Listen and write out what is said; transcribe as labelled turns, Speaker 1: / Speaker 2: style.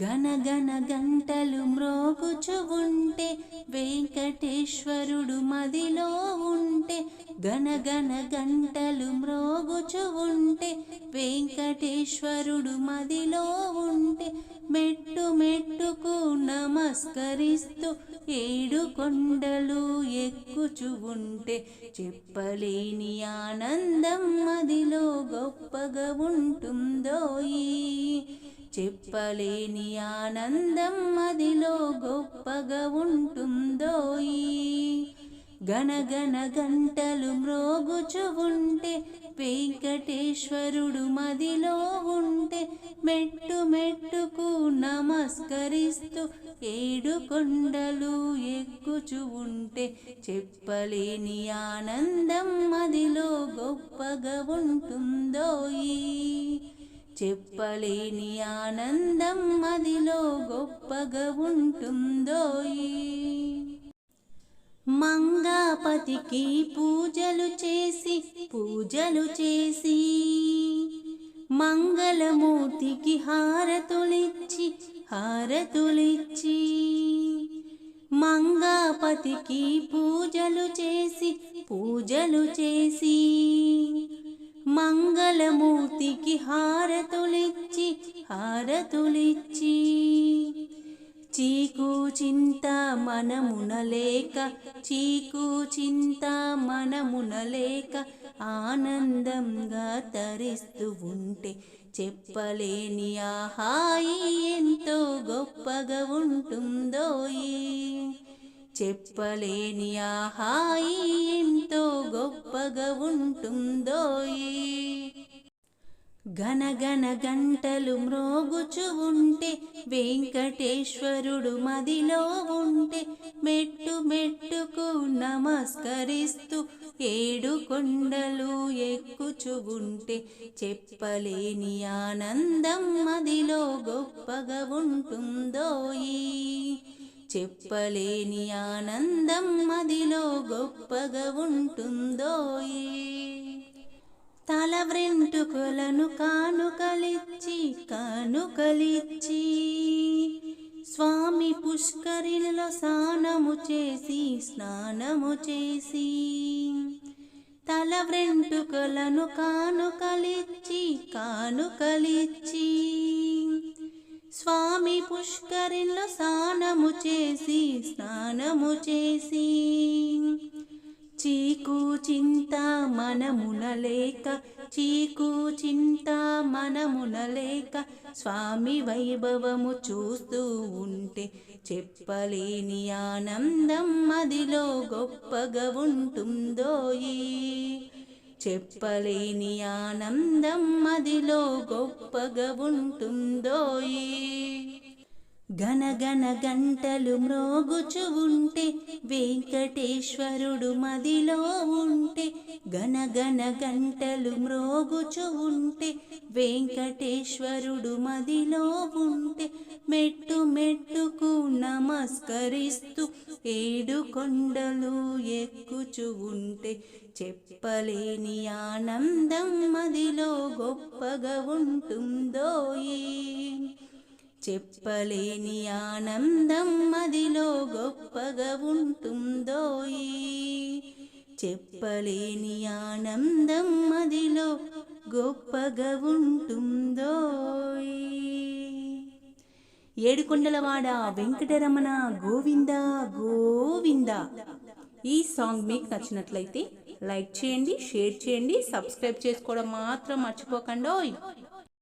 Speaker 1: గనగన గంటలు మ్రోగుచు వెంకటేశ్వరుడు మదిలో ఉంటే గనగన గంటలు మ్రోగుచు వెంకటేశ్వరుడు మదిలో ఉంటే మెట్టు మెట్టుకు నమస్కరిస్తూ ఏడు కొండలు ఎక్కుచు ఉంటే చెప్పలేని ఆనందం మదిలో గొప్పగా ఉంటుందోయీ చెప్పలేని ఆనందం అదిలో గొప్పగా ఉంటుందో గణగణ గంటలు మ్రోగుచు ఉంటే వెంకటేశ్వరుడు మదిలో ఉంటే మెట్టు మెట్టుకు నమస్కరిస్తూ ఏడు కొండలు ఎక్కుచు ఉంటే చెప్పలేని ఆనందం మదిలో గొప్పగా ఉంటుందోయి చెప్పలేని ఆనందం అదిలో గొప్పగా ఉంటుందోయి
Speaker 2: మంగాపతికి పూజలు చేసి పూజలు చేసి మంగళమూర్తికి హారతులిచ్చి హారతులిచ్చి మంగాపతికి పూజలు చేసి పూజలు చేసి మంగళమూర్తి మనమునలేక చీకు చింత మనమునలేక ఆనందంగా తరిస్తూ ఉంటే చెప్పలేని ఆ హాయి ఎంతో గొప్పగా ఉంటుందో చెప్పలేని ఆ హాయి ఎంతో గొప్పగా ఉంటుందోయి
Speaker 1: గనగన గంటలు మ్రోగుచు ఉంటే వెంకటేశ్వరుడు మదిలో ఉంటే మెట్టు మెట్టుకు నమస్కరిస్తూ ఏడు కొండలు ఎక్కుచు ఉంటే చెప్పలేని ఆనందం మదిలో గొప్పగా ఉంటుందోయి చెప్పలేని ఆనందం మదిలో గొప్పగా ఉంటుందోయి
Speaker 2: తల వ్రెంటుకులను కానుకలిచ్చి కానుకలిచ్చి స్వామి పుష్కరిణిలో స్నానము చేసి స్నానము చేసి తల వ్రెంటుకులను కానుకలిచ్చి కానుకలిచ్చి స్వామి పుష్కరిణిలో స్నానము చేసి స్నానము చేసి చీకు చింత మనమునలేక చీకు చింత మనమునలేక స్వామి వైభవము చూస్తూ ఉంటే చెప్పలేని ఆనందం అదిలో గొప్పగా ఉంటుందోయి చెప్పలేని ఆనందం అదిలో గొప్పగా ఉంటుందోయి
Speaker 1: గనగన గంటలు మ్రోగుచు ఉంటే వెంకటేశ్వరుడు మదిలో ఉంటే గనగన గంటలు మ్రోగుచు ఉంటే వెంకటేశ్వరుడు మదిలో ఉంటే మెట్టు మెట్టుకు నమస్కరిస్తూ ఏడు కొండలు ఎక్కుచు ఉంటే చెప్పలేని ఆనందం మదిలో గొప్పగా ఉంటుందోయే చెప్పలేని ఆనందం అదిలో గొప్పగా ఉంటుందోయి చెప్పలేని ఆనందం అదిలో గొప్పగా ఉంటుందోయి
Speaker 3: ఏడుకొండలవాడ వెంకటరమణ గోవింద గోవింద ఈ సాంగ్ మీకు నచ్చినట్లయితే లైక్ చేయండి షేర్ చేయండి సబ్స్క్రైబ్ చేసుకోవడం మాత్రం మర్చిపోకండి